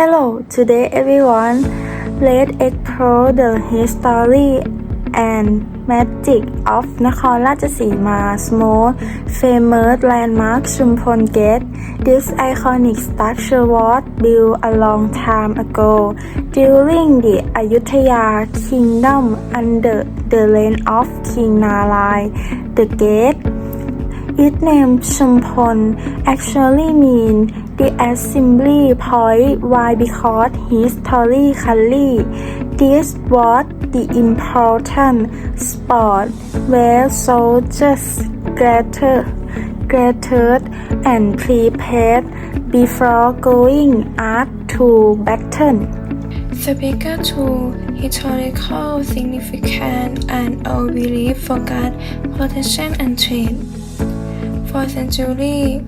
Hello, today everyone. Let's explore the history and magic of Nakhon Ratchasema's most famous landmark Chumpon Gate. This iconic structure was built a long time ago during the Ayutthaya Kingdom under the reign of King Narayan. The gate its name Chumpon actually means the assembly point. Why? Because history historically, this was the important spot where soldiers gathered, gathered and prepared before going out to battle. The Speaker to historical significance and our belief for God, protection and trade. For centuries,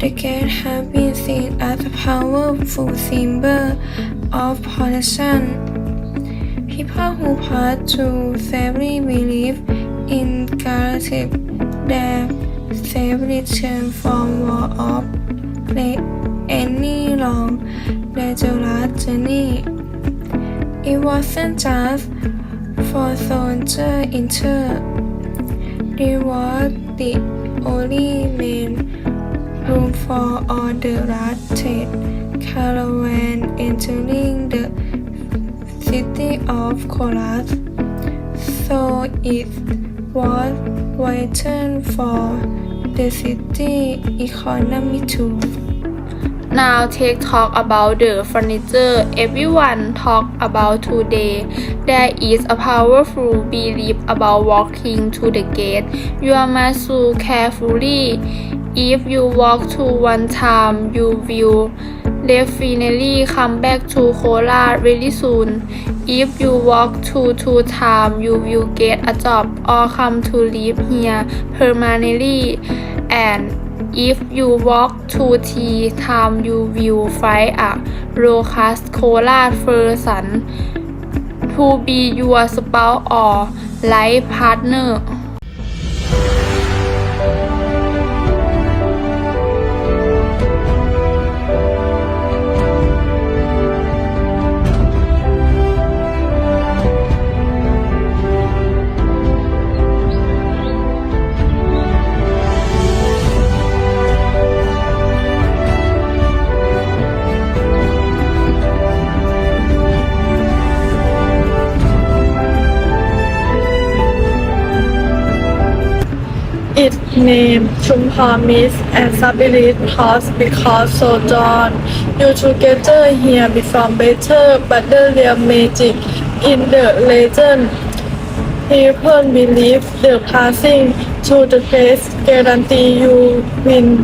the gate has been seen as a powerful symbol of protection. People who pass through safely believe in guaranteed their safe from war of any long dangerous journey. It wasn't just for soldiers injured. It was the only main room for all the trade caravan entering the city of Korat. So it was vital for the city economy too. Now take talk about the furniture. Everyone talk about today. There is a powerful belief about walking to the gate. You must so carefully. If you walk to one time, you will definitely come back to Korat very soon. If you walk to two times, you will get a job or come to live here permanently. And if you walk two T time, you will find a locust Korat person to be your spouse or life partner. Name Chumpon and stability pause because sojourn you together here become better but the real magic in the legend people believe the passing to the place guarantee you will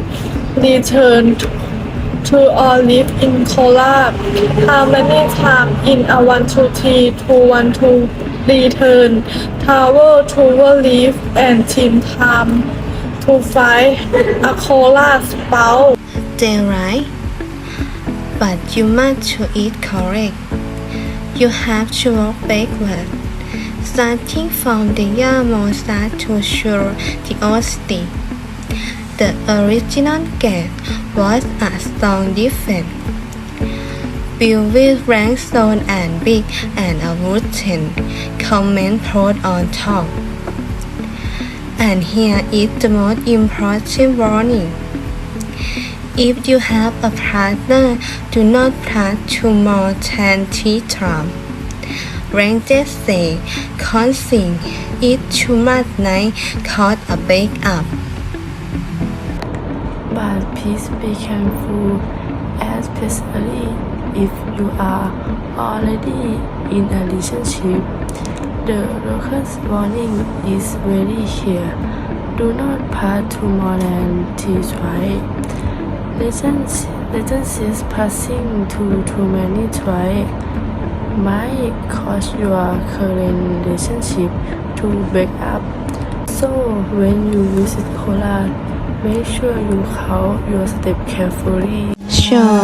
return to or live in Korat. How many times in a one two three two one two return? Travel to live and team time to find a Korat spouse. They right, but you must to eat correct. You have to walk backward, starting from the Yamo start to show the honesty. The original gate was a stone defense, built with rank stone and big and a wooden comment put on top. And here is the most important warning. If you have a partner, do not plan to more than three times. Rangers say, causing it too much night cause a breakup. But please be careful, especially if you are already in a relationship. The locust warning is very clear. Do not pass to more than three twice. Legends, legends passing to too many twice might cause your current relationship to break up. So when you visit Korat, make sure you count your step carefully. Sure,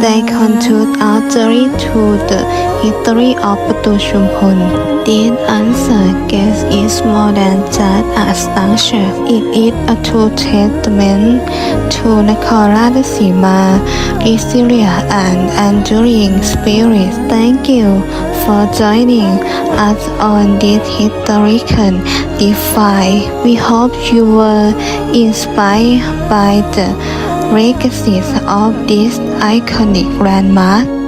they contribute utterly to the history of Batu Chumpon. This answer guess is more than just a structure. It is a true testament to Nakhon Ratchasima, resilient and enduring spirit. Thank you for joining us on this historical defy. We hope you were inspired by the legacies of this iconic landmark.